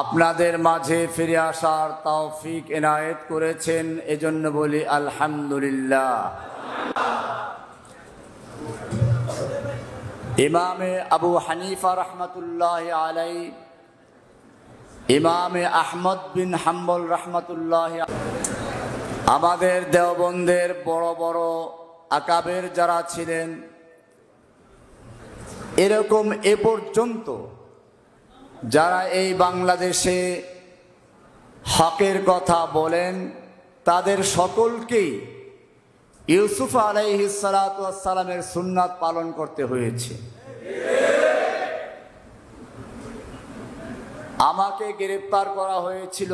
আপনাদের মাঝে ফিরে আসার তৌফিক এনায়েত করেছেন, এজন্য বলি আলহামদুলিল্লাহ। ইমামে আবু হানিফা রহমতুল্লাহ আলাই, ইমামে আহমদ বিন হাম্বল রহমতুল্লাহ আমাদের দেওবন্দের বড় বড় আকাবের যারা ছিলেন, এরকম এ পর্যন্ত যারা এই বাংলাদেশে হকের কথা বলেন, তাদের সকলকেই ইউসুফ আলাইহি সালামের সুন্নাত পালন করতে হয়েছে। আমাকে গ্রেপ্তার করা হয়েছিল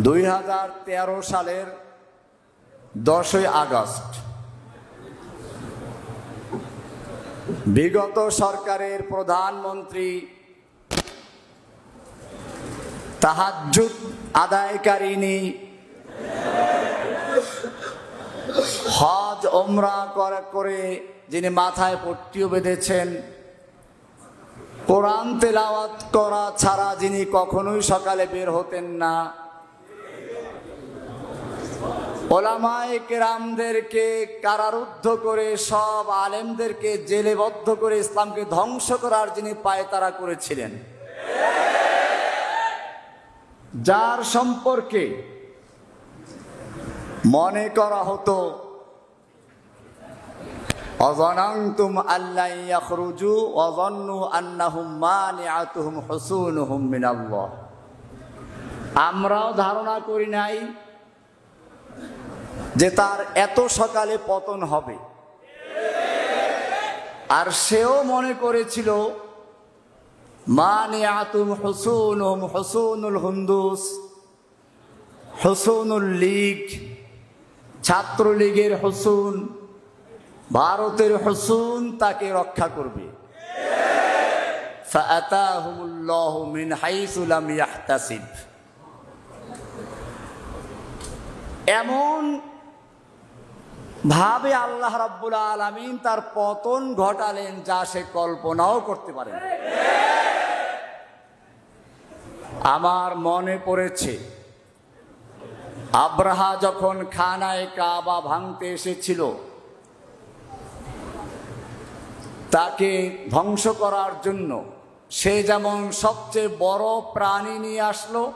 দুই হাজার তেরো সালের দশই আগস্ট। বিগত সরকারের প্রধানমন্ত্রী তাহাজ্জুদ আদায়কারিনী হজ ওমরা করে যিনি মাথায় পট্টিও বেঁধেছেন, কোরআন তেলাওয়াত করা ছাড়া যিনি কখনোই সকালে বের হতেন না। ওলামায় কেরামদেরকে কারারুদ্ধ করে, সব আলেমদেরকে জেলেবদ্ধ করে ইসলামকে ধ্বংস করার যিনি পায়তারা করেছিলেন। যার সম্পর্কে মনে করা হতো, অজনান্তুম আল্লাহ ইয়াখরুজু, অজন্নু আন্নাহুম মানিআতুহুম হুসুনুহুম মিনাল্লাহ। আমরাও ধারণা করি নাই যে তার এত সকালে পতন হবে। আর সেও মনে করেছিল মানে আতুম হসুন হসুনুল হুন্দুস, হসুনুল লীগ, ছাত্রলীগের হসুন, ভারতের হসুন তাকে রক্ষা করবে। এমন ভাবে আল্লাহ রাব্বুল আলামিন তার পতন ঘটালেন যা সে কল্পনাও করতে পারে আমার মনে পড়েছে, আব্রাহা যখন খানায় কাবা ভাঙতে এসেছিল, তাকে ধ্বংস করার জন্য সে যেমন সবচেয়ে বড় প্রাণী নিয়ে আসলো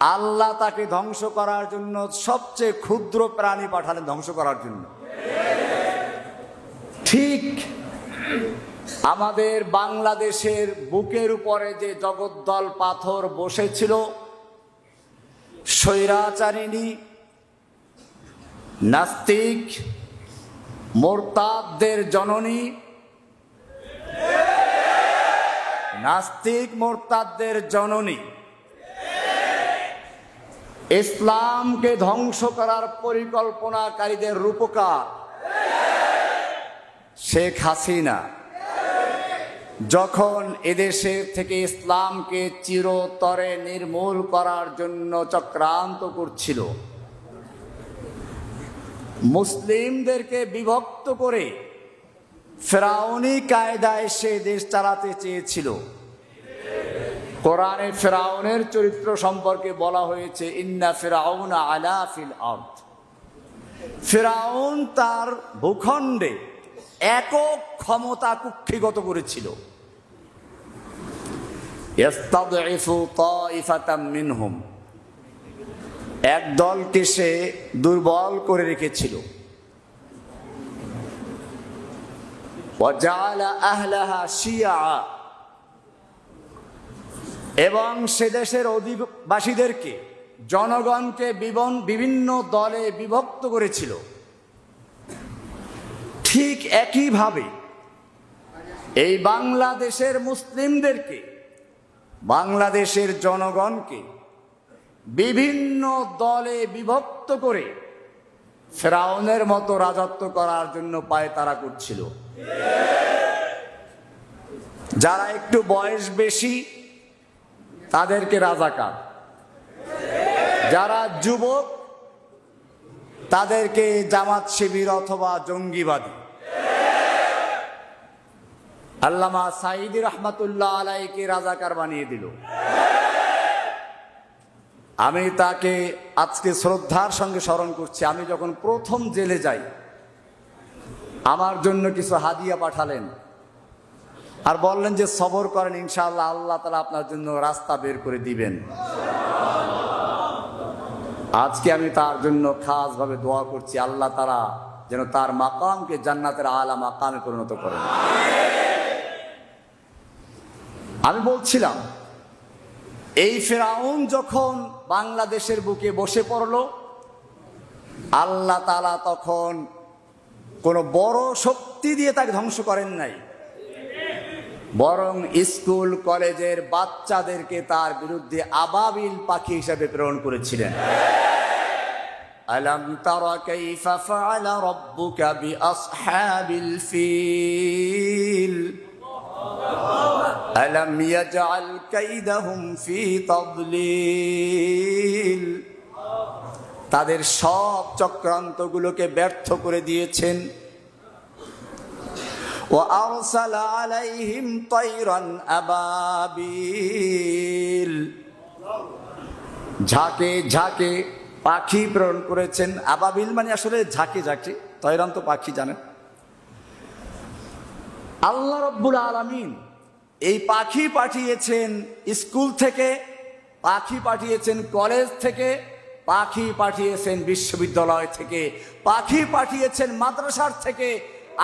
আল্লাহ তাকে ধ্বংস করার জন্য সবচেয়ে ক্ষুদ্র প্রাণী পাঠালেন ধ্বংস করার জন্য। ঠিক আমাদের বাংলাদেশের বুকের উপরে যে জগদ্দল পাথর বসেছিল, স্বৈরাচারিণী, নাস্তিক, মোরতাদদের জননী, নাস্তিক মোরতাদদের জননী ইসলামকে ধ্বংস করার পরিকল্পনাকারীদের রূপকার। শেখ হাসিনা। যখন এদেশের থেকে ইসলামকে চিরতরে নির্মূল করার জন্য চক্রান্ত করছিল, মুসলিমদেরকে বিভক্ত করে ফেরাউনি কায়দায় সে দেশ চালাতে চেয়েছিল। কোরআনে ফেরাউনের চরিত্র সম্পর্কে বলা হয়েছে, ইন্না ফেরাউন আলা ফিল ফেরাউন তার ভূখণ্ডে একক ক্ষমতা কুক্ষিগত করেছিল। মিনহুম। এক দলকে সে দুর্বল করে রেখেছিল। আহলাহা শিয়া। এবং সে দেশের অধিবাসীদেরকে জনগণকে বিবন, বিভিন্ন দলে বিভক্ত করেছিল। ঠিক একইভাবে এই বাংলাদেশের মুসলিমদেরকে, বাংলাদেশের জনগণকে বিভিন্ন দলে বিভক্ত করে ফেরাউনের মতো রাজত্ব করার জন্য পায় তারা করছিল। যারা একটু বয়স বেশি তাদেরকে রাজাকার। যারা যুবক, তাদেরকে জামাত শিবির অথবা জঙ্গিবাদী। আল্লামা সাইদি রহমতুল্লাহ আলাইকে রাজাকার বানিয়ে দিল। আমি তাকে আজকে শ্রদ্ধার সঙ্গে স্মরণ করছি। আমি যখন প্রথম জেলে যাই, আমার জন্য কিছু হাদিয়া পাঠালেন। আর বললেন যে সবর করেন, ইনশাআল্লাহ আল্লাহ তালা আপনার জন্য রাস্তা বের করে দিবেন। আজকে আমি তার জন্য খাসভাবে দোয়া করছি, আল্লাহ তারা যেন তার মাকামকে জান্নাতের আলা মাকামে পরিণত করেন। আমি বলছিলাম, এই ফেরাউন যখন বাংলাদেশের বুকে বসে পড়ল, আল্লাহ তালা তখন কোনো বড় শক্তি দিয়ে তাকে ধ্বংস করেন নাই। বরং স্কুল কলেজের বাচ্চাদেরকে তার বিরুদ্ধে আবাবিল পাখি হিসাবে প্রেরণ করেছিলেন ألم تر كيف فعل ربك بأصحاب الفيل ألم يجعل كيدهم في تضليل তাদের সব চক্রান্তগুলোকে ব্যর্থ করে দিয়েছেন وأرسل عليهم طيرا أبابيل ঝাঁকে ঝাঁকে পাখি প্রেরণ করেছেন আবাবিল মানে আসলে ঝাঁকে ঝাঁকে তৈরান তো পাখি জানেন আল্লাহ রব্বুল আলমিন এই পাখি পাঠিয়েছেন স্কুল থেকে পাখি পাঠিয়েছেন কলেজ থেকে পাখি পাঠিয়েছেন বিশ্ববিদ্যালয় থেকে পাখি পাঠিয়েছেন মাদ্রাসার থেকে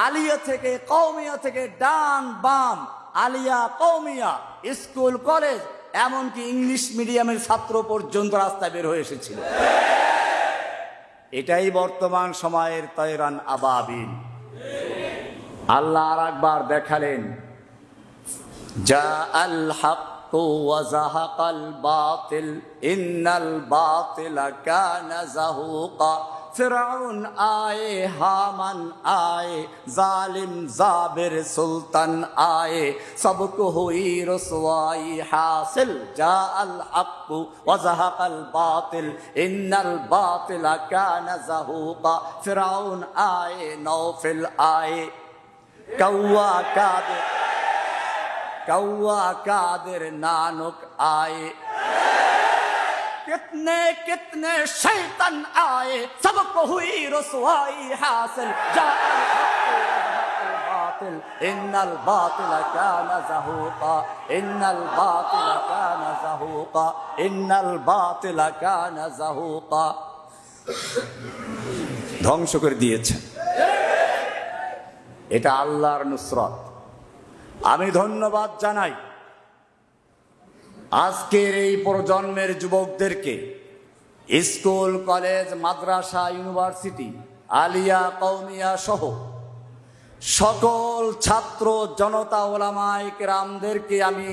আলিয়া থেকে কৌমিয়া থেকে ডান বাম, আলিয়া কৌমিয়া স্কুল, কলেজ, এমনকি ইংলিশ মিডিয়ামের ছাত্র পর্যন্ত রাস্তা বের হয়ে এসেছিল। এটাই বর্তমান সময়ের তৈরান আবাবিন আল্লাহ আর একবার দেখালেন যা আল বাতিল, ইন্নাল বাতিল কানা জাহুকা। فرعون آئے حامن آئے ظالم زابر سلطان آئے سب کو ہوئی رسوائی حاصل جاء الحق وزحق الباطل ان الباطل كان زهوقا فرعون آئے نوفل آئے۔ كوا قادر كوا قادر نانک آئے۔ कितने कितने शैतन आए सबको हुई रसवाई हासिल बातिल इन्नल बातिल कान जहूका इन्नल बातिल कान जहूका इन्नल बातिल कान जहूका ধ্বংস করে দিয়েছে এটা আল্লাহর নুসরত আমি ধন্যবাদ জানাই আজকের এই প্রজন্মের যুবকদেরকে স্কুল, কলেজ, মাদ্রাসা, ইউনিভার্সিটি, আলিয়া কৌমিয়া সহ সকল ছাত্র, জনতা ওলামায়ক রামদেরকে আমি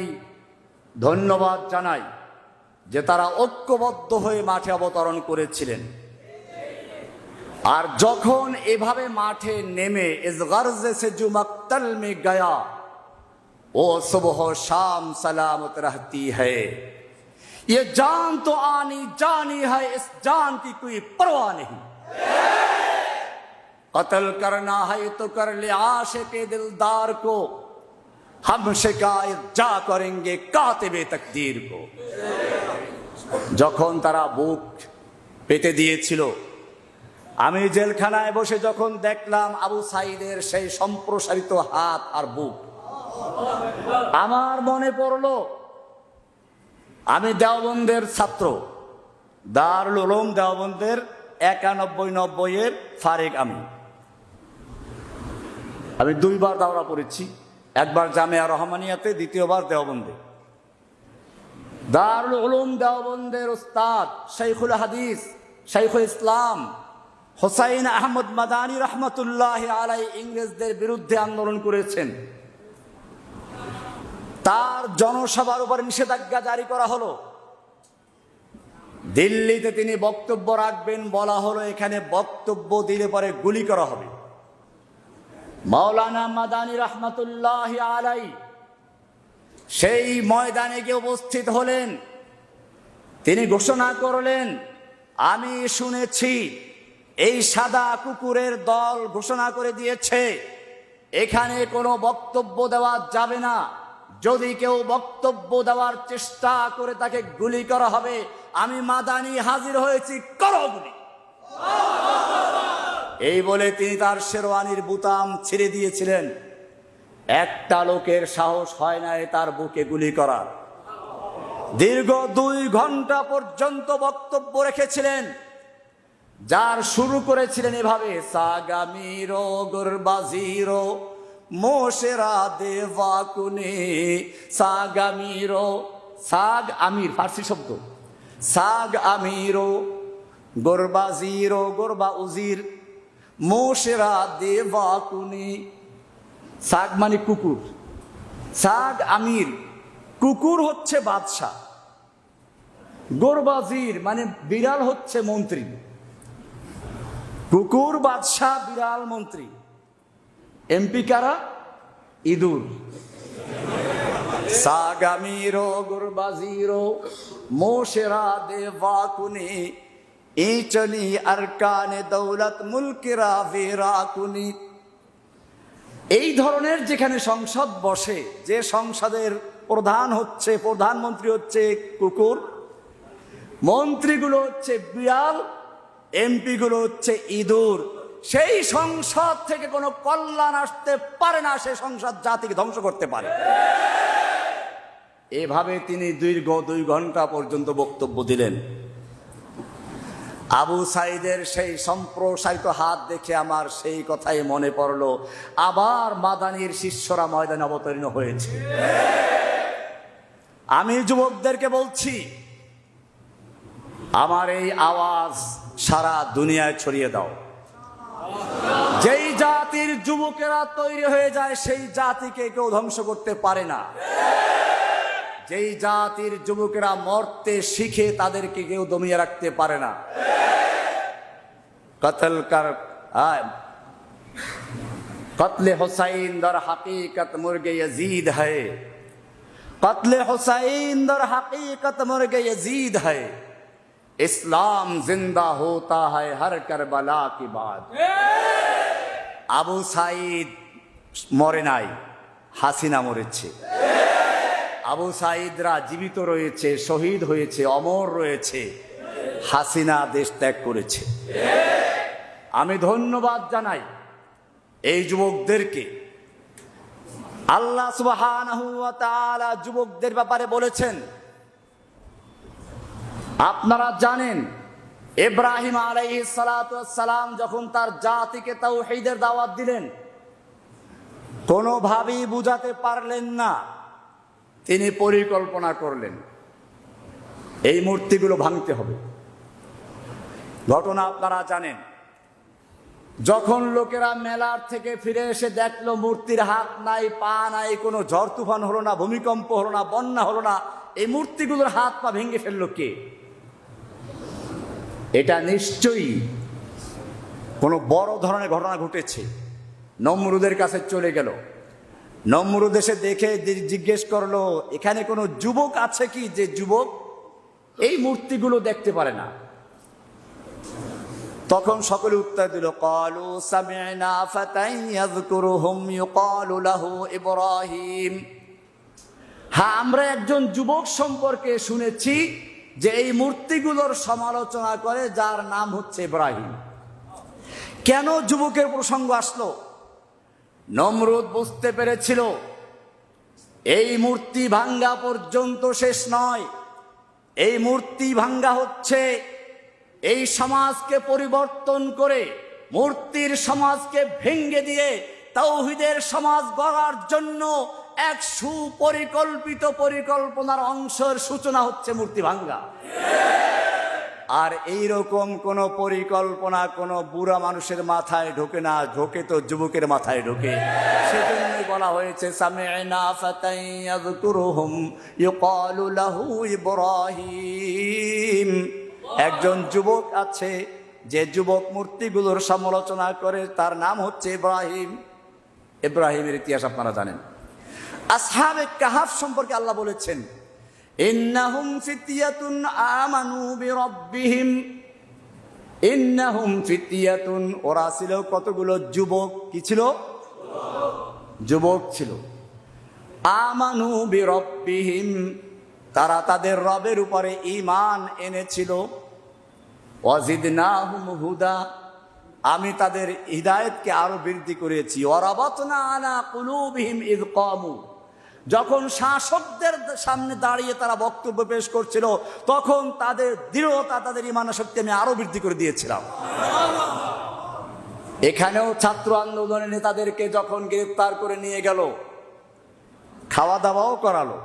ধন্যবাদ জানাই যে তারা ঐক্যবদ্ধ হয়ে মাঠে অবতরণ করেছিলেন। আর যখন এভাবে মাঠে নেমে, ইস গর্জে সে জুমক্তল মে গয়া वो सुबह शाम सलामत रहती है ये जान तो आनी जानी है इस जान की कोई परवाह नहीं कत्ल करना है तो कर ले आशे के दिलदार को हम शिकायत जा करेंगे कातिबे तकदीर को যখন তারা বুক পেতে দিয়েছিল আমি জেলখানায় বসে যখন দেখলাম আবু সাইদের সেই সম্প্রসারিত হাত আর বুক আমার মনে পড়ল, আমি দেওবন্দের ছাত্র। দারুল উলুম দেওবন্দের একানব্বই নব্বই এর ফারেক আমি। আমি দুইবার দাওরা পড়েছি, একবার জামিয়া রহমানিয়াতে, দ্বিতীয়বার দেওবন্দে। দারুল উলুম দেওবন্দের উস্তাদ শাইখুল হাদিস, শাইখুল ইসলাম, হোসাইন আহমদ মাদানী রহমতুল্লাহ আলাই ইংরেজদের বিরুদ্ধে আন্দোলন করেছেন। তার জনসভার উপর নিষেধাজ্ঞা জারি করা হলো। দিল্লিতে তিনি বক্তব্য রাখবেন বলা হলো, এখানে বক্তব্য দিলে পরে গুলি করা হবে। মাওলানা মাদানী রহমতুল্লাহ আলাই সেই ময়দানে গিয়ে উপস্থিত হলেন। তিনি ঘোষণা করলেন, আমি শুনেছি এই সাদা কুকুরের দল ঘোষণা করে দিয়েছে, এখানে কোনো বক্তব্য দেওয়া যাবে না। যদি কেউ বক্তব্য দেওয়ার চেষ্টা করে তাকে গুলি করা হবে, আমি মাদানি হাজির হয়েছি, করো গুলি। এই বলে তিনি তার শেরওয়ানির বুতাম ছিঁড়ে দিয়েছিলেন। একটা লোকের সাহস হয় না তার বুকে গুলি করার দীর্ঘ দুই ঘণ্টা পর্যন্ত বক্তব্য রেখেছিলেন। যার শুরু করেছিলেন এভাবে, সাগামিরো, গুরবাজিরো মোশেরা দেবাকুনে সাগামিরো সাগ আমির, ফার্সি শব্দ। সাগ আমিরো গোরবাজিরো গোরবা উজির। মোশেরা দেবাকুনি সাগ মানে কুকুর। সাগ আমির, কুকুর হচ্ছে বাদশাহ। গোরবাজির মানে বিড়াল হচ্ছে মন্ত্রী। কুকুর, বাদশাহ, বিড়াল, মন্ত্রী। এমপি কারা? ইঁদুর। সাগামিরো গুরবাজিরো মোশেরা দেবাকুনি ইচনি আরকানে দৌলত মুলকেরা বেরাকুনি এই ধরনের যেখানে সংসদ বসে, যে সংসদের প্রধান হচ্ছে, প্রধানমন্ত্রী হচ্ছে কুকুর, মন্ত্রীগুলো হচ্ছে বিড়াল, এমপিগুলো হচ্ছে ইঁদুর। সেই সংসদ থেকে কোনো কল্যাণ আসতে পারে না সে সংসদ জাতিকে ধ্বংস করতে পারে। এভাবে তিনি দীর্ঘ দুই ঘণ্টা পর্যন্ত বক্তব্য দিলেন। আবু সাইদের সেই সম্প্রসারিত হাত দেখে আমার সেই কথাই মনে পড়ল, আবার মাদানির শিষ্যরা ময়দানে অবতীর্ণ হয়েছে। আমি যুবকদেরকে বলছি, আমার এই আওয়াজ সারা দুনিয়ায় ছড়িয়ে দাও। যেই জাতির যুবকেরা তৈরি হয়ে যায় সেই জাতিকে কেউ ধ্বংস করতে পারে না যেই জাতির যুবকেরা মরতে শিখে তাদেরকে কেউ দমিয়ে রাখতে পারে না कत्ल कर कत्ल हुसैन दर हकीकत मुर्गे यजीद है कत्ल हुसैन दर हकीकत मुर्गे यजीद है ইসলাম জিন্দা হতা হয় হর করবলা কি বাদ আবু সাইদ মরে নাই, হাসিনা মরেছে। আবু সাইদরা জীবিত রয়েছে, শহীদ হয়েছে, অমর রয়েছে, হাসিনা দেশ ত্যাগ করেছে। আমি ধন্যবাদ জানাই এই যুবকদেরকে। আল্লাহ সুবাহ যুবকদের ব্যাপারে বলেছেন আপনারা জানেন সালাতু ওয়াস সালাম যখন তার জাতিকে তাওহীদের দাওয়াত দিলেন, কোনোভাবেই বুঝাতে পারলেন না, তিনি পরিকল্পনা করলেন, এই মূর্তিগুলো ভাঙতে হবে। ঘটনা আপনারা জানেন, যখন লোকেরা মেলার থেকে ফিরে এসে দেখল মূর্তির হাত নাই, পা নাই, কোনো ঝড় তুফান হলো না, ভূমিকম্প হলো না, বন্যা হলো না, এই মূর্তিগুলোর হাত পা ভেঙে ফেলল কে? এটা নিশ্চয়ই কোনো বড় ধরনের ঘটনা ঘটেছে। নমরুদের কাছে চলে গেল। নমরুদ এসে দেখে জিজ্ঞেস করল, এখানে কোনো যুবক আছে কি যে যুবক এই মূর্তিগুলো দেখতে পারে না? তখন সকলে উত্তর দিল, কালু সামি'না ইব্রাহিম। হ্যাঁ আমরা একজন যুবক সম্পর্কে শুনেছি। যে এই মূর্তিগুলোর সমালোচনা করে, যার নাম হচ্ছে ইব্রাহিম। কেন যুবকের প্রসঙ্গ আসলো? নমরুদ বুঝতে পেরেছিল, এই মূর্তি ভাঙ্গা পর্যন্ত শেষ নয়। এই মূর্তি ভাঙ্গা হচ্ছে, এই সমাজকে পরিবর্তন করে, মূর্তির সমাজকে ভেঙ্গে দিয়ে, তৌহিদের সমাজ গড়ার জন্য এক সুপরিকল্পিত পরিকল্পনার অংশের সূচনা হচ্ছে মূর্তি ভাঙ্গা। আর এই রকম কোন পরিকল্পনা কোন বুড়া মানুষের মাথায় ঢোকে না, ঢোকে তো যুবকের মাথায় ঢোকে। সেজন্যই বলা হয়েছে একজন যুবক আছে, যে যুবক মূর্তিগুলোর সমালোচনা করে, তার নাম হচ্ছে ইব্রাহিম। ইব্রাহিমের ইতিহাস আপনারা জানেন। আসহাবে কাহাফ সম্পর্কে আল্লাহ বলেছেন, ইন্নাহুম ফিতিয়াতুন আমানু বিরাব্বিহিম। ইন্নাহুম ফিতিয়াতুন, ওরা ছিল কতগুলো? যুবক। কি ছিল? যুবক ছিল। আমানু বিরব্বিহিম, তারা তাদের রবের উপরে ইমান এনেছিল। ওয়াজিদনাহুম হুদা, আমি তাদের হৃদায়তকে আরও বৃদ্ধি করেছি। ওরাবতনা আলা কুলুবিহিম ইদ কামু। যখন শাসকদের সামনে দাঁড়িয়ে তারা বক্তব্য পেশ করছিল, তখন তাদের দৃঢ়তা, তাদের ইমান শক্তি আমি আরও বৃদ্ধি করে দিয়েছিলাম। এখানেও ছাত্র আন্দোলনের নেতাদেরকে যখন গ্রেফতার করে নিয়ে গেল খাওয়া দাওয়াও করালো।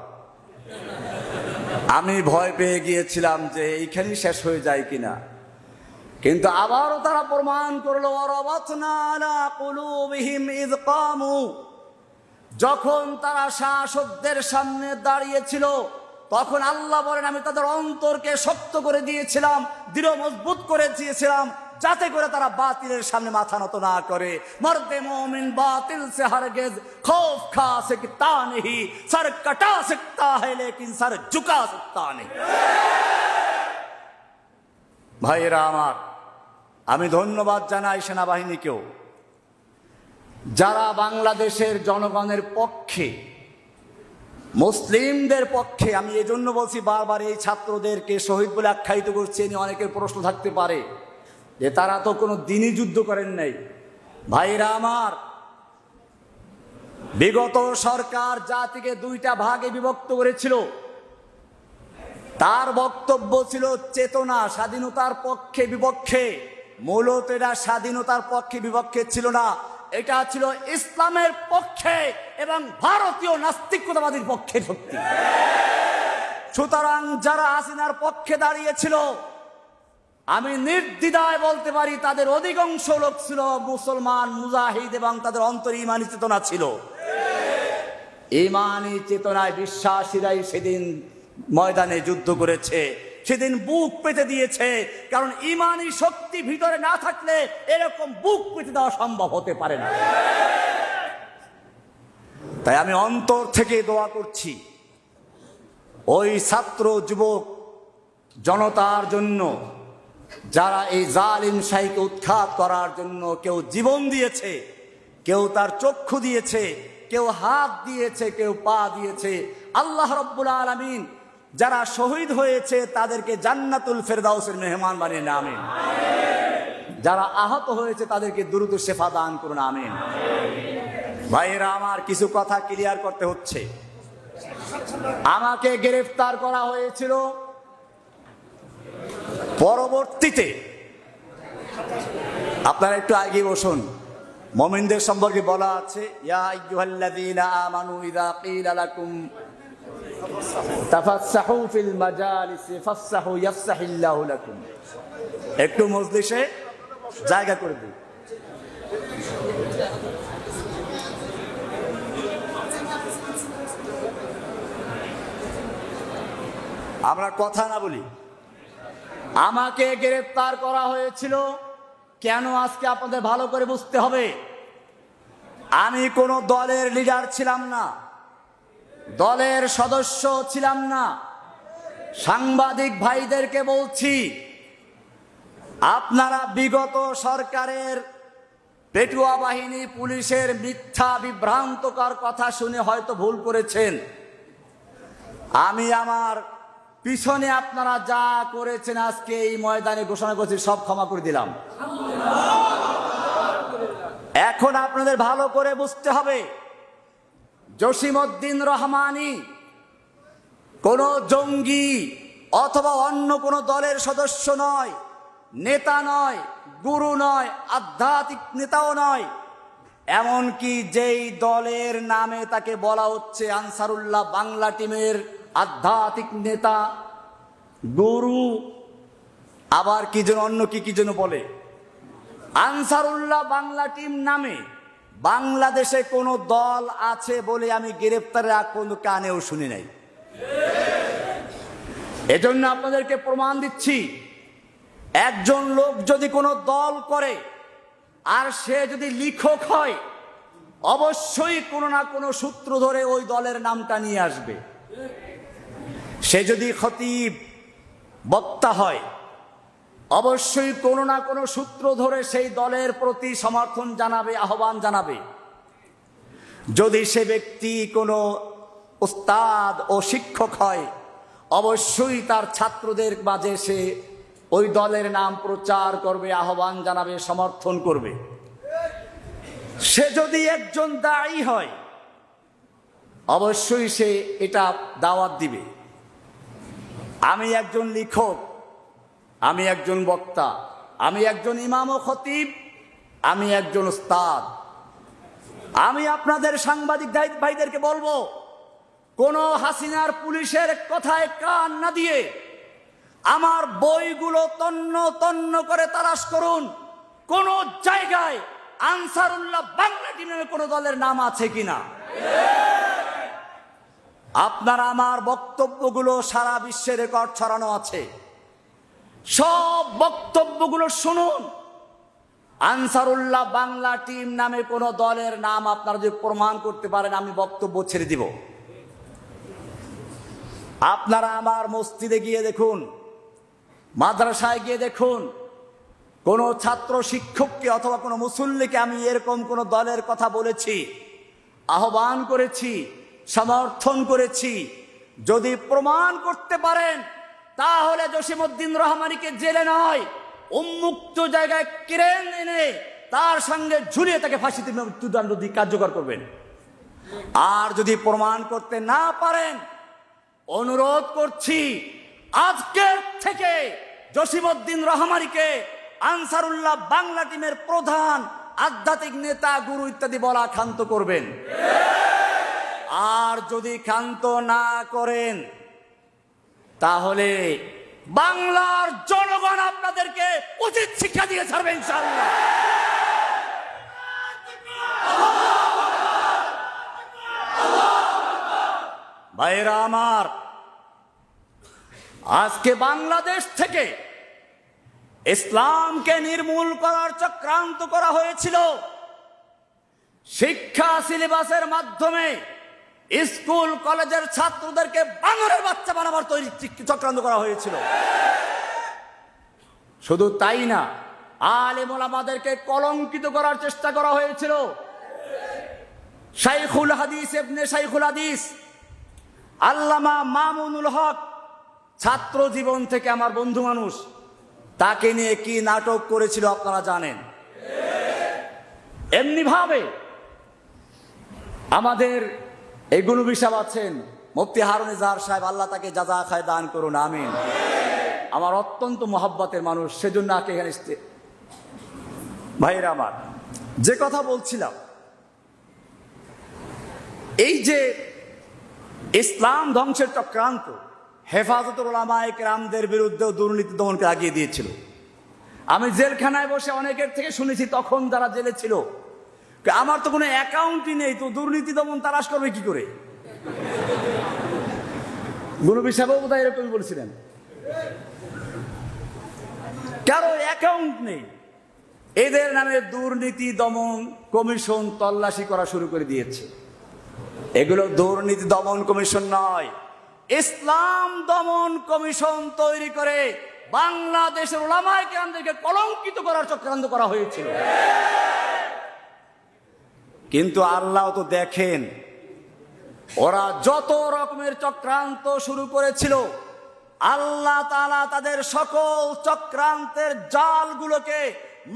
আমি ভয় পেয়ে গিয়েছিলাম যে এইখানেই শেষ হয়ে যায় কিনা। কিন্তু আবারও তারা প্রমাণ করল ইদ কামু। যখন তারা শাসকদের সামনে দাঁড়িয়েছিল, তখন আল্লাহ বলেন, আমি তাদের অন্তরকে শক্ত করে দিয়েছিলাম, দৃঢ় মজবুত করে দিয়েছিলাম, যাতে করে তারা বাতিলের সামনে মাথা নত না করে। মর্দে মোমিন বাতিল সে হারগেজ, খোফ খা সকতা নেহি, সর কটা সকতা হে লেকিন সর ঝুকা সকতা নেহি। ভাইরা আমার, আমি ধন্যবাদ জানাই সেনাবাহিনীকেও। যারা বাংলাদেশের জনগণের পক্ষে, মুসলিমদের পক্ষে, আমি এজন্য বলছি বারবার এই ছাত্রদেরকে শহীদ বলে আখ্যায়িত করছি, এ নিয়ে অনেকের প্রশ্ন থাকতে পারে, যে তারা তো কোনো দিনই যুদ্ধ করেন নাই। ভাইরা আমার, বিগত সরকার জাতিকে দুইটা ভাগে বিভক্ত করেছিল। তার বক্তব্য ছিল চেতনা, স্বাধীনতার পক্ষে বিপক্ষে। মূলত এটা স্বাধীনতার পক্ষে বিপক্ষে ছিল না। এটা ছিল ইসলামের পক্ষে এবং ভারতীয় নাস্তিকতাবাদীর পক্ষে শক্তি সুতরাং যারা হাসিনার পক্ষে দাঁড়িয়েছিল, আমি নির্দ্বিধায় বলতে পারি তাদের অধিকাংশ লোক ছিল মুসলমান, মুজাহিদ এবং তাদের অন্তর ইমানি চেতনা ছিল। ইমানি চেতনায় বিশ্বাসীরাই সেদিন ময়দানে যুদ্ধ করেছে। সেদিন বুক পেতে দিয়েছে। কারণ ইমানই শক্তি ভিতরে না থাকলে এরকম বুক পেতে দেওয়া সম্ভব হতে পারে না। তাই আমি অন্তর থেকে দোয়া করছি, ওই ছাত্র যুবক জনতার জন্য, যারা এই জালিম শাহীকে উৎখাত করার জন্য কেউ জীবন দিয়েছে, কেউ তার চক্ষু দিয়েছে, কেউ হাত দিয়েছে, কেউ পা দিয়েছে, আল্লাহ রব্বুল আলমিন যারা শহীদ হয়েছে, তাদেরকে জান্নাতুল ফেরদাউসের মেহমান বানিয়ে নামেন যারা আহত হয়েছে, তাদেরকে দ্রুত শেফা দান করুন, আমিন। ভাইয়েরা, আমার কিছু কথা ক্লিয়ার করতে হচ্ছে। আমাকে গ্রেফতার করা হয়েছিল পরবর্তীতে। আপনারা একটু আগে বসুন। মমিনদের সম্পর্কে বলা আছে, ইয়া আইয়ুহাল্লাযীনা আমানু ইযা লাকুম তাফাসসাহু ফিল মাজালিসি ফাফসাহু ইয়াফসাহিল্লাহু লাকুম। একটু মজলিসে জায়গা করে দিন আমরা কথা না বলি। আমাকে গ্রেফতার করা হয়েছিল, কেন আজকে আপনাদের ভালো করে বুঝতে হবে? আমি কোনো দলের লিডার ছিলাম না। দলের সদস্য ছিলাম না। সাংবাদিক ভাইদেরকে বলছি, আপনারা বিগত সরকারের পেটুয়া বাহিনী পুলিশের মিথ্যা বিভ্রান্তকর কথা শুনে হয়তো ভুল করেছেন। আমি আমার পিছনে আপনারা যা করেছেন আজকে এই ময়দানে ঘোষণা করছি, সব ক্ষমা করে দিলাম। এখন আপনাদের ভালো করে বুঝতে হবে জসিমউদ্দিন রহমানি, কোন জঙ্গি অথবা অন্য কোন দলের সদস্য নয়, নেতা নয়, গুরু নয়, আধ্যাত্মিক নেতাও নয়। এমনকি যেই দলের নামে তাকে বলা হচ্ছে আনসারুল্লাহ বাংলা টিমের আধ্যাত্মিক নেতা, গুরু, আবার কি যেন অন্য কি কি যেন বলে? আনসারুল্লাহ বাংলা টিম নামে বাংলাদেশে কোনো দল আছে বলে আমি গ্রেপ্তারের আগ পর্যন্ত কানেও শুনি নাই। এজন্য আপনাদেরকে প্রমাণ দিচ্ছি, একজন লোক যদি কোনো দল করে আর সে যদি লিখক হয়, অবশ্যই কোনো না কোনো সূত্র ধরে ওই দলের নামটা নিয়ে আসবে। সে যদি খতিব বক্তা হয় অবশ্যই কোনো না কোনো সূত্র ধরে সেই দলের প্রতি সমর্থন জানাবে, আহ্বান জানাবে। যদি সে ব্যক্তি কোনো উস্তাদ ও শিক্ষক হয়, অবশ্যই তার ছাত্রদের মাঝে সে ওই দলের নাম প্রচার করবে, আহ্বান জানাবে, সমর্থন করবে। সে যদি একজন দায়ী হয়, অবশ্যই সে এটা দাওয়াত দিবে। আমি একজন লিখক আমি একজন বক্তা, আমি একজন ইমাম ও খতিব, আমি একজন উস্তাদ। আমি আপনাদের সাংবাদিক ভাই- ভাইদেরকে বলব, কোন হাসিনার পুলিশের কথায় কান না দিয়ে আমার বইগুলো তন্ন তন্ন করে তালাশ করুন। কোন জায়গায় আনসারুল্লাহ বাংলা টিমের কোন দলের নাম আছে কিনা? আপনার আমার বক্তব্যগুলো সারা বিশ্বে রেকর্ড ছড়ানো আছে। সব বক্তব্যগুলো শুনুন। আনসারুল্লাহ বাংলা টিম নামে কোন দলের নাম আপনারা যদি প্রমাণ করতে পারেন, আমি বক্তব্য ছেড়ে দিব। আপনারা আমার মসজিদে গিয়ে দেখুন, মাদ্রাসায় গিয়ে দেখুন, কোন ছাত্র শিক্ষককে অথবা কোনো মুসল্লিকে আমি এরকম কোন দলের কথা বলেছি, আহ্বান করেছি, সমর্থন করেছি, যদি প্রমাণ করতে পারেন তাহলে জসিমুদ্দিন রহমানিকে জেলে নয়, উন্মুক্ত জায়গায় ক্রেন এনে তার সঙ্গে ঝুলিয়ে তাকে ফাঁসিতে মৃত্যুদণ্ড দিয়ে কার্যকর করবেন। আর যদি প্রমাণ করতে না পারেন, অনুরোধ করছি, আজকের থেকে জসিমুদ্দিন রহমানিকে আনসারুল্লাহ বাংলা টিমের প্রধান আধ্যাত্মিক নেতা, গুরু ইত্যাদি বলা ক্ষান্ত করবেন। আর যদি ক্ষান্ত না করেন তাহলে বাংলার জনগণ আপনাদেরকে উচিত শিক্ষা দিয়ে ছাড়বে ইনশাআল্লাহ। ভাইরা আমার, আজকে বাংলাদেশ থেকে ইসলামকে নির্মূল করার চক্রান্ত করা হয়েছিল। শিক্ষা সিলেবাসের মাধ্যমে স্কুল, কলেজের ছাত্রদেরকে বাঙালের বাচ্চা বানাবার তৈরি চক্রান্ত করা হয়েছিল। শুধু তাই না আলেমুল আমাদেরকে কলঙ্কিত করার চেষ্টা করা হয়েছিল। শাইখুল হাদিস এবনে শাইখুল হাদিস, আল্লামা মামুনুল হক, ছাত্র জীবন থেকে আমার বন্ধু মানুষ, তাকে নিয়ে কি নাটক করেছিল আপনারা জানেন? এমনি ভাবে আমাদের এই গুণবী সাহেব আছেন। মুফতি হারুন ইজাহার সাহেব, আল্লাহ তাকে যা যা খায় দান করুন, আমিন। আমার অত্যন্ত মহাব্বতের মানুষ, সেজন্য আকে এখানে ভাইরা আমার, যে কথা বলছিলাম, এই যে ইসলাম ধ্বংসের চক্রান্ত হেফাজতুল ওলামায়ক রামদের বিরুদ্ধেও দুর্নীতি দমনকে আগিয়ে দিয়েছিল। আমি জেলখানায় বসে অনেকের থেকে শুনেছি, তখন যারা জেলে ছিল আমার তো কোনো অ্যাকাউন্টই নেই, তো দুর্নীতি দমন তালাশ করবে কি করে? গুরুবি সাহেবও বোধহয় এরকমই বলছিলেন। কারও অ্যাকাউন্ট নেই। এদের নামে দুর্নীতি দমন কমিশন তল্লাশি করা শুরু করে দিয়েছে। এগুলো দুর্নীতি দমন কমিশন নয়, ইসলাম দমন কমিশন তৈরি করে বাংলাদেশের ওলামায় কেরামদেরকে কলঙ্কিত করার চক্রান্ত করা হয়েছিল। কিন্তু আল্লাহ তো দেখেন। ওরা যত রকমের চক্রান্ত শুরু করেছিল, আল্লাহ তালা তাদের সকল চক্রান্তের জালগুলোকে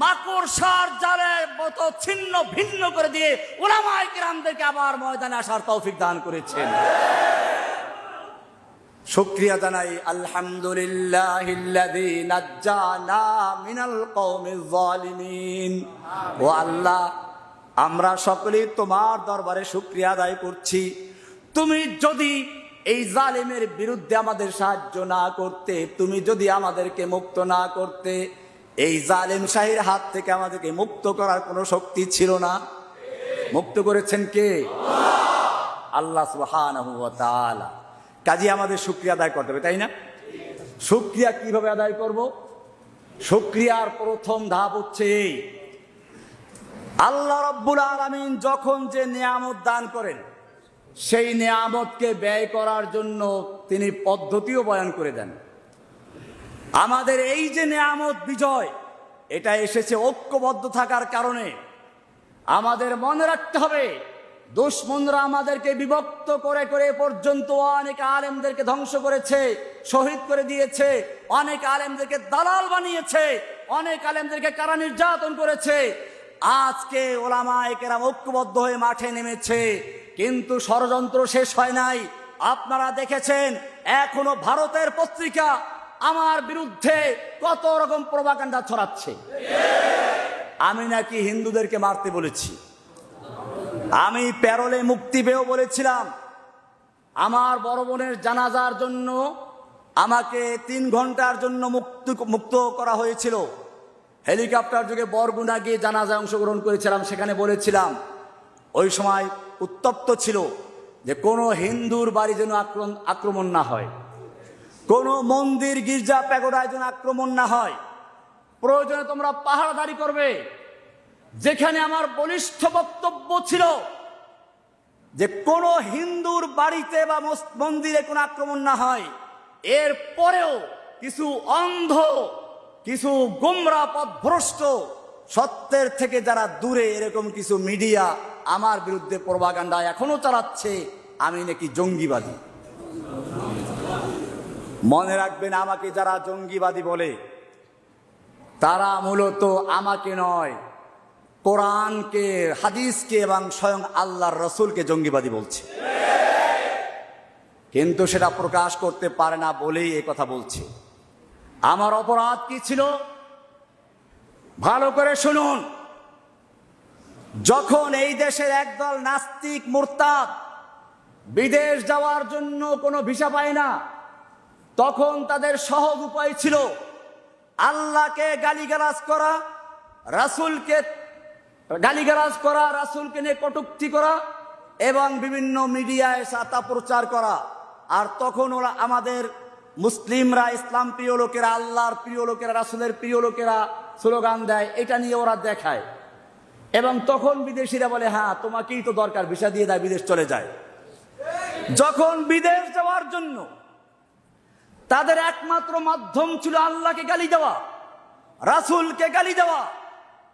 মাকড়সার জালের মতো ছিন্ন ভিন্ন করে দিয়ে ওলামায় কিরামদেরকে আবার ময়দানে আসার তৌফিক দান করেছেন। শুক্রিয়া জানাই, আলহামদুলিল্লাহ ও আল্লাহ আমরা সকলেই তোমার দরবারে শুক্রিয়া আদায় করছি। তুমি যদি এই জালেমের বিরুদ্ধে আমাদের সাহায্য না করতে, তুমি যদি আমাদেরকে মুক্ত না করতে, এই জালেম শাহীর হাত থেকে আমাদেরকে মুক্ত করার কোনো শক্তি ছিল না। মুক্ত করেছেন কে? আল্লাহ তাআলা। কাজে আমাদের শুক্রিয়া আদায় করতে হবে, তাই না? শুক্রিয়া কীভাবে আদায় করব? শুক্রিয়ার প্রথম ধাপ হচ্ছে এই। আল্লাহ রব্বুল আলমিন যখন যে নিয়ামত দান করেন, সেই নিয়ামতকে ব্যয় করার জন্য তিনি পদ্ধতিও বয়ান করে দেন। আমাদের এই যে নিয়ামত বিজয়, এটা এসেছে ঐক্যবদ্ধ থাকার কারণে। আমাদের মনে রাখতে হবে, দুশ্মনরা আমাদেরকে বিভক্ত করে করে পর্যন্ত অনেক আলেমদেরকে ধ্বংস করেছে, শহীদ করে দিয়েছে, অনেক আলেমদেরকে দালাল বানিয়েছে, অনেক আলেমদেরকে কারা নির্যাতন করেছে। আজকে ওলামা একেরাম ঐক্যবদ্ধ হয়ে মাঠে নেমেছে, কিন্তু ষড়যন্ত্র শেষ হয় নাই। আপনারা দেখেছেন, এখনও ভারতের পত্রিকা আমার বিরুদ্ধে কত রকম প্রবাকাণ্ডা ছড়াচ্ছে। আমি নাকি হিন্দুদেরকে মারতে বলেছি। আমি প্যারলে মুক্তি পেয়েও বলেছিলাম, আমার বড় বোনের জানাজার জন্য আমাকে তিন ঘণ্টার জন্য মুক্ত মুক্ত করা হয়েছিল। হেলিকপ্টার যুগে বরগুনা গিয়ে জানাজায় অংশগ্রহণ করেছিলাম, সেখানে বলেছিলাম, ওই সময় উত্তপ্ত ছিল যে কোনো হিন্দুর বাড়ি যেন আক্রমণ না হয়। কোনো মন্দির, গির্জা, প্যাগোডায় যেন আক্রমণ না হয়। প্রয়োজনে তোমরা পাহারাদারি করবে। যেখানে আমার বলিষ্ঠ বক্তব্য ছিল যে কোনো হিন্দুর বাড়িতে বা মন্দিরে কোনো আক্রমণ না হয়। এর পরেও কিছু অন্ধ কিছু গোমরা পথভ্রষ্ট, সত্যের থেকে যারা দূরে, এরকম কিছু মিডিয়া আমার বিরুদ্ধে প্রভাকাণ্ডা এখনও চালাচ্ছে, আমি নাকি জঙ্গিবাদী। মনে রাখবেন, আমাকে যারা জঙ্গিবাদী বলে, তারা মূলত আমাকে নয়, কোরআনকে, হাদিসকে এবং স্বয়ং আল্লাহর রসুলকে জঙ্গিবাদী বলছে। কিন্তু সেটা প্রকাশ করতে পারে না বলেই এই কথা বলছে। আমার অপরাধ কি ছিল? ভালো করে শুনুন। যখন এই দেশের একদল নাস্তিক মোরতাদ বিদেশ যাওয়ার জন্য কোনো ভিসা পায় না, তখন তাদের সহজ উপায় ছিল আল্লাহকে গালিগালাজ করা, রাসুলকে গালিগালাজ করা, রাসুলকে নিয়ে কটুক্তি করা এবং বিভিন্ন মিডিয়ায় সাতা প্রচার করা। আর তখন ওরা আমাদের মুসলিমরা, ইসলাম প্রিয় লোকেরা, আল্লাহর প্রিয় লোকেরা, রাসুলের প্রিয় লোকেরা স্লোগান দেয়, এটা নিয়ে ওরা দেখায়। এবং তখন বিদেশিরা বলে হ্যাঁ তোমাকেই তো দরকার, ভিসা দিয়ে দেয়, বিদেশ চলে যায়। যখন বিদেশ যাওয়ার জন্য তাদের একমাত্র মাধ্যম ছিল আল্লাহকে গালি দেওয়া, রাসুলকে গালি দেওয়া,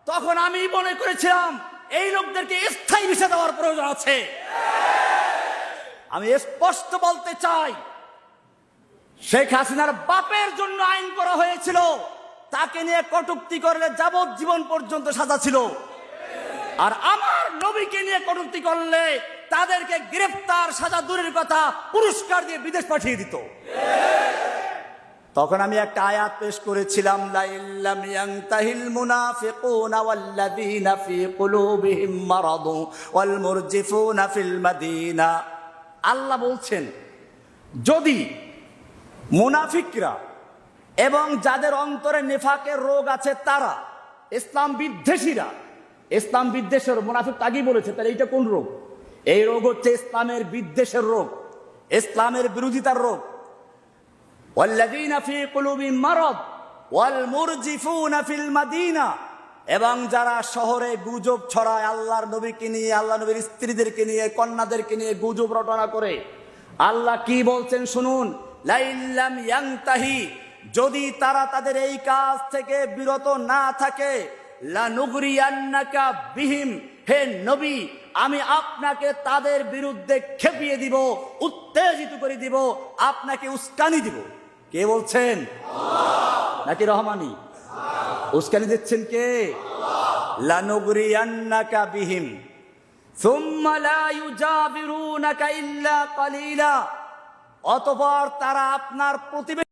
তখন আমি মনে করেছিলাম, এই লোকদেরকে স্থায়ী ভিসা দেওয়ার প্রয়োজন আছে। আমি স্পষ্ট বলতে চাই শেখ হাসিনার বাপের জন্য আইন করা হয়েছিল। তাকে নিয়ে কটুক্তি করলে যাবজ্জীবন পর্যন্ত সাজা ছিল। আর আমার নবীকে নিয়ে কটুক্তি করলে তাদেরকে গ্রেফতার, সাজা দূরের কথা পুরস্কার দিয়ে বিদেশ পাঠিয়ে দিত। তখন আমি একটা আয়াত পেশ করেছিলাম, লাইল্লাম ইয়ানতাহিল মুনাফিকুনা ওয়াল্লাযীনা ফী কুলুবিহিম মারাদু ওয়াল মুরজিফুনা ফিল মাদিনা। আল্লাহ বলছেন, যদি মুনাফিকরা এবং যাদের অন্তরে নেফাকের রোগ আছে তারা, ইসলাম বিদ্বেষীরা। ইসলাম বিদ্বেষের মুনাফিক আগেই বলেছে, তাহলে এইটা কোন রোগ? এই রোগ হচ্ছে ইসলামের বিদ্বেষের রোগ, ইসলামের বিরোধিতার রোগ। এবং যারা শহরে গুজব ছড়ায় আল্লাহর নবীকে নিয়ে আল্লাহ নবীর স্ত্রীদেরকে নিয়ে, কন্যাদেরকে নিয়ে গুজব রটনা করে, আল্লাহ কি বলছেন শুনুন? লাইল্লাম ইয়াংতাহি যদি তারা তাদের এই কাজ থেকে বিরত না থাকে, লানুগরিয়ান্নাকা বিহিম, হে নবী, আমি আপনাকে তাদের বিরুদ্ধে খেপিয়ে দিব, উত্তেজিত করে দিব, আপনাকে উস্কানি দিব। কে বলছেন? নাকি রহমানি? উস্কানি দিচ্ছেন কে? লানুগরিয়ান্নাকা বিহিম। সুম্মা লা ইউজাবিরুনাকা ইল্লা কালিলা। অতঃপর তারা আপনার প্রতিবেশী